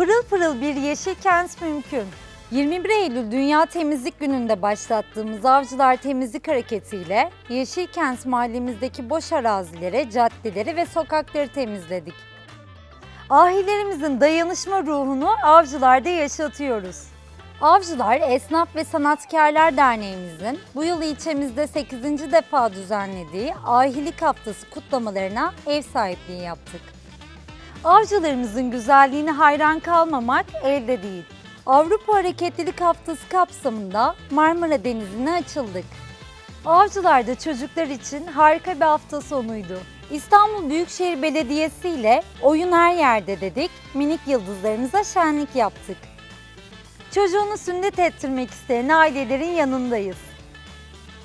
Pırıl pırıl bir yeşil kent mümkün. 21 Eylül Dünya Temizlik Günü'nde başlattığımız Avcılar Temizlik Hareketi ile Yeşilkent mahallemizdeki boş arazilere, caddeleri ve sokakları temizledik. Ahilerimizin dayanışma ruhunu avcılarda yaşatıyoruz. Avcılar Esnaf ve Sanatkarlar Derneğimizin bu yıl ilçemizde 8. defa düzenlediği Ahilik Haftası kutlamalarına ev sahipliği yaptık. Avcılarımızın güzelliğine hayran kalmamak elde değil. Avrupa Hareketlilik Haftası kapsamında Marmara Denizi'ne açıldık. Avcılar'da çocuklar için harika bir hafta sonuydu. İstanbul Büyükşehir Belediyesi ile Oyun Her Yerde dedik, minik yıldızlarımıza şenlik yaptık. Çocuğunu sünnet ettirmek isteyen ailelerin yanındayız.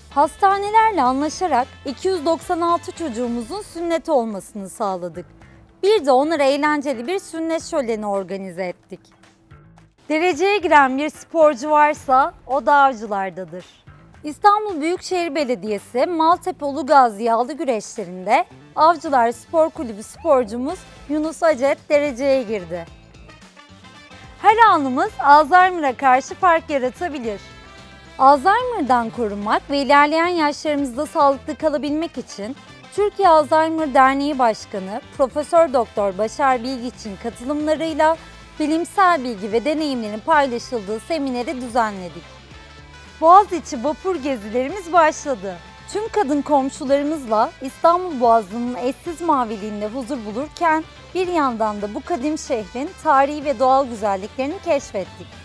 Hastanelerle anlaşarak 296 çocuğumuzun sünnet olmasını sağladık. Bir de onlara eğlenceli bir sünnet şöleni organize ettik. Dereceye giren bir sporcu varsa o da avcılardadır. İstanbul Büyükşehir Belediyesi Maltepe Ulugaz yağlı güreşlerinde Avcılar Spor Kulübü sporcumuz Yunus Acet dereceye girdi. Her anımız Alzheimer'a karşı fark yaratabilir. Alzheimer'dan korunmak ve ilerleyen yaşlarımızda sağlıklı kalabilmek için Türkiye Alzheimer Derneği Başkanı Profesör Doktor Başar Bilgiç'in katılımlarıyla bilimsel bilgi ve deneyimlerin paylaşıldığı semineri düzenledik. Boğaziçi vapur gezilerimiz başladı. Tüm kadın komşularımızla İstanbul Boğazı'nın eşsiz maviliğinde huzur bulurken bir yandan da bu kadim şehrin tarihi ve doğal güzelliklerini keşfettik.